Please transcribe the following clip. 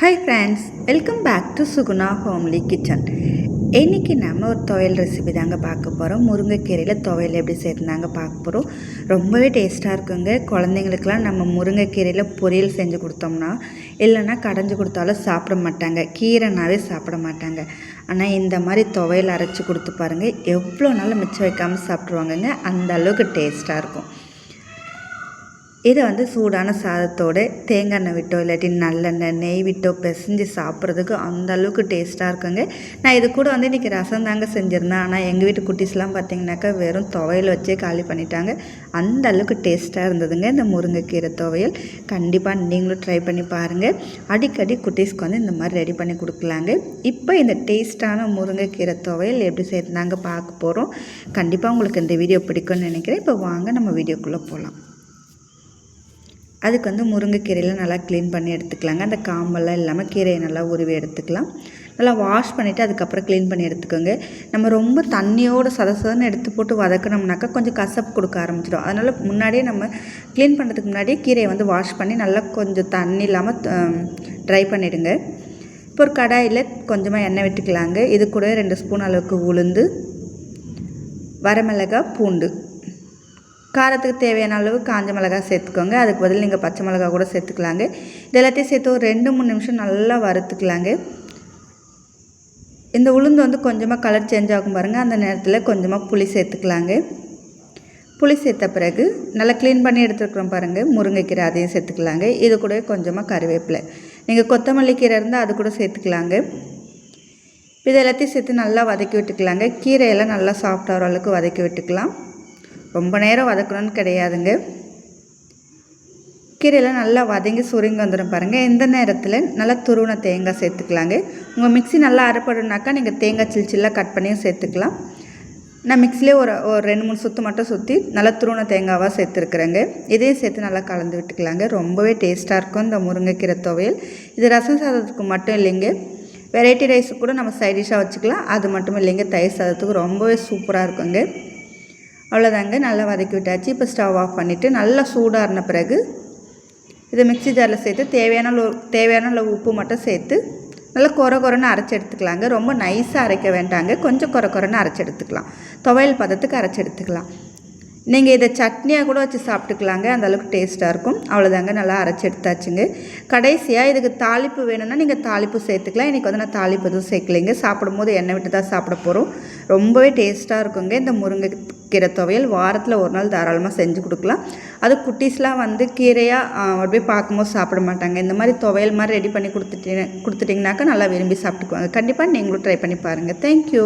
Hi friends welcome back to Suguna homely kitchen இன்றைக்கி நம்ம ஒரு துவையல் ரெசிபி தாங்க பார்க்க போகிறோம் முருங்கைக்கீரையில் துவையல் எப்படி செய்யறதுனாங்க பார்க்க போகிறோம் ரொம்பவே டேஸ்ட்டாக இருக்குங்க. குழந்தைங்களுக்கெல்லாம் நம்ம முருங்கைக்கீரையில் பொரியல் செஞ்சு கொடுத்தோம்னா இல்லைன்னா கடைஞ்சி கொடுத்தாலும் சாப்பிட மாட்டாங்க. கீரைனாவே சாப்பிட மாட்டாங்க. ஆனால் இந்த மாதிரி துவையல் அரைச்சி கொடுத்து பாருங்கள் எவ்வளோ நாள் மிச்சம் வைக்காமல் சாப்பிட்ருவாங்கங்க அந்த அளவுக்கு டேஸ்ட்டாக இருக்கும். இதை வந்து சூடான சாதத்தோடு தேங்காய் எண்ணெய் விட்டோ இல்லாட்டி நல்லெண்ணெய் நெய் விட்டோ பிசைஞ்சு சாப்பிட்றதுக்கு அந்த அளவுக்கு டேஸ்ட்டாக இருக்குங்க. நான் இது கூட வந்து இன்றைக்கி ரசம் தாங்க செஞ்சுருந்தேன். ஆனால் எங்கள் வீட்டு குட்டீஸ்லாம் பார்த்தீங்கன்னாக்கா வெறும் துவையல் வச்சே காலி பண்ணிட்டாங்க. அந்த அளவுக்கு டேஸ்ட்டாக இருந்ததுங்க இந்த முருங்கைக்கீரை துவையல். கண்டிப்பாக நீங்களும் ட்ரை பண்ணி பாருங்கள் அடிக்கடி குட்டீஸ்க்கு வந்து இந்த மாதிரி ரெடி பண்ணி கொடுக்கலாங்க. இப்போ இந்த டேஸ்ட்டான முருங்கைக்கீரை துவையல் எப்படி செய்யறதுனாங்க பார்க்க போகிறோம் கண்டிப்பாக உங்களுக்கு இந்த வீடியோ பிடிக்கும்னு நினைக்கிறேன். இப்போ வாங்க நம்ம வீடியோக்குள்ளே போகலாம் அதுக்கு வந்து முருங்கைக்கீரையில் நல்லா க்ளீன் பண்ணி எடுத்துக்கலாங்க. அந்த காம்பெல்லாம் இல்லாமல் கீரையை நல்லா உருவி எடுத்துக்கலாம். நல்லா வாஷ் பண்ணிவிட்டு அதுக்கப்புறம் க்ளீன் பண்ணி எடுத்துக்கோங்க. நம்ம ரொம்ப தண்ணியோடு சதசதன்னு எடுத்து போட்டு வதக்கினோம்னாக்கா கொஞ்சம் கசப்பு கொடுக்க ஆரம்பிச்சிடும். அதனால் முன்னாடியே நம்ம க்ளீன் பண்ணுறதுக்கு முன்னாடியே கீரையை வந்து வாஷ் பண்ணி நல்லா கொஞ்சம் தண்ணி இல்லாமல் ட்ரை பண்ணிவிடுங்க இப்போ ஒரு கடாயில் கொஞ்சமாக எண்ணெய் விட்டுக்கலாங்க. இது கூட ரெண்டு ஸ்பூன் அளவுக்கு உளுந்து வரமிளகாய் பூண்டு. காரத்துக்கு தேவையான அளவு காஞ்ச மிளகா சேர்த்துக்கோங்க. அதுக்கு பதில் நீங்கள் பச்சை மிளகா கூட சேர்த்துக்கலாங்க. இது எல்லாத்தையும் சேர்த்து ஒரு ரெண்டு மூணு நிமிஷம் நல்லா வறுத்துக்கலாங்க. இந்த உளுந்து வந்து கொஞ்சமாக கலர் சேஞ்ச் ஆகும் பாருங்கள் அந்த நேரத்தில் கொஞ்சமாக புளி சேர்த்துக்கலாங்க. புளி சேர்த்த பிறகு நல்லா க்ளீன் பண்ணி எடுத்துருக்குறோம் பாருங்கள் முருங்கைக்கீரை அதையும் சேர்த்துக்கலாங்க. இது கூட கொஞ்சமாக கருவேப்பிலை. நீங்கள் கொத்தமல்லி கீரை இருந்தால் அது கூட சேர்த்துக்கலாங்க. இது எல்லாத்தையும் சேர்த்து நல்லா வதக்கி விட்டுக்கலாங்க. கீரையெல்லாம் நல்லா சாஃப்டாகிற அளவுக்கு வதக்கி விட்டுக்கலாம். ரொம்ப நேரம் வதக்கணும்னு கிடையாதுங்க. கீரையெல்லாம் நல்லா வதங்கி சுருங்கி வந்துடும் பாருங்கள் எந்த நேரத்தில் நல்லா துருவின தேங்காய் சேர்த்துக்கலாங்க. உங்கள் மிக்சி நல்லா அரைப்படணுனாக்கா நீங்கள் தேங்காய் சில் சில்லாக கட் பண்ணியும் சேர்த்துக்கலாம். நான் மிக்சிலே ஒரு ஒரு ரெண்டு மூணு சுற்று மட்டும் சுற்றி நல்லா துருவின தேங்காவாக சேர்த்துருக்குறேங்க. இதையும் சேர்த்து நல்லா கலந்து விட்டுக்கலாங்க. ரொம்பவே டேஸ்ட்டாக இருக்கும் இந்த முருங்கைக்கீரை துவையல். இது ரசம் சாதத்துக்கு மட்டும் இல்லைங்க. வெரைட்டி ரைஸுக்கு கூட நம்ம சைடிஷாக வச்சுக்கலாம். அது மட்டும் இல்லைங்க. தயிர் சாதத்துக்கு ரொம்பவே சூப்பராக இருக்குங்க. அவ்வளோதாங்க. நல்லா வதக்கி விட்டாச்சு. இப்போ ஸ்டவ் ஆஃப் பண்ணிவிட்டு நல்லா சூடாகின பிறகு இதை மிக்சி ஜாரில் சேர்த்து தேவையான தேவையான அளவு உப்பு மட்டும் சேர்த்து நல்லா குறை குறைன்னு அரைச்சி எடுத்துக்கலாங்க. ரொம்ப நைஸாக அரைக்க வேண்டாங்க. கொஞ்சம் குறை குறைன்னு அரைச்சி எடுத்துக்கலாம். துவையல் பதத்துக்கு அரைச்சி எடுத்துக்கலாம். நீங்கள் இதை சட்னியாக கூட வச்சு சாப்பிட்டுக்கலாங்க. அந்தளவுக்கு டேஸ்ட்டாக இருக்கும். அவ்வளோதாங்க. நல்லா அரைச்சி எடுத்தாச்சுங்க. கடைசியாக இதுக்கு தாளிப்பு வேணும்னா நீங்கள் தாளிப்பு சேர்த்துக்கலாம். இன்றைக்கி வந்து நான் தாளிப்பு எதுவும் சேர்க்கலைங்க. சாப்பிடும்போது எண்ணெய் விட்டு தான் சாப்பிட போகிறோம். ரொம்பவே டேஸ்ட்டாக இருக்குங்க. இந்த முருங்கை கீரை துவையல் வாரத்தில் ஒரு நாள் தாராளமாக செஞ்சு கொடுக்கலாம். அது குட்டீஸ்லாம் வந்து கீரையாக அப்படியே பார்க்கும்போது சாப்பிட மாட்டாங்க. இந்த மாதிரி துவையல் மாதிரி ரெடி பண்ணி கொடுத்துட்டீங்க கொடுத்துட்டிங்கனாக்கா நல்லா விரும்பி சாப்பிட்டுக்குவாங்க. கண்டிப்பாக நீங்களும் ட்ரை பண்ணி பாருங்கள் தேங்க்யூ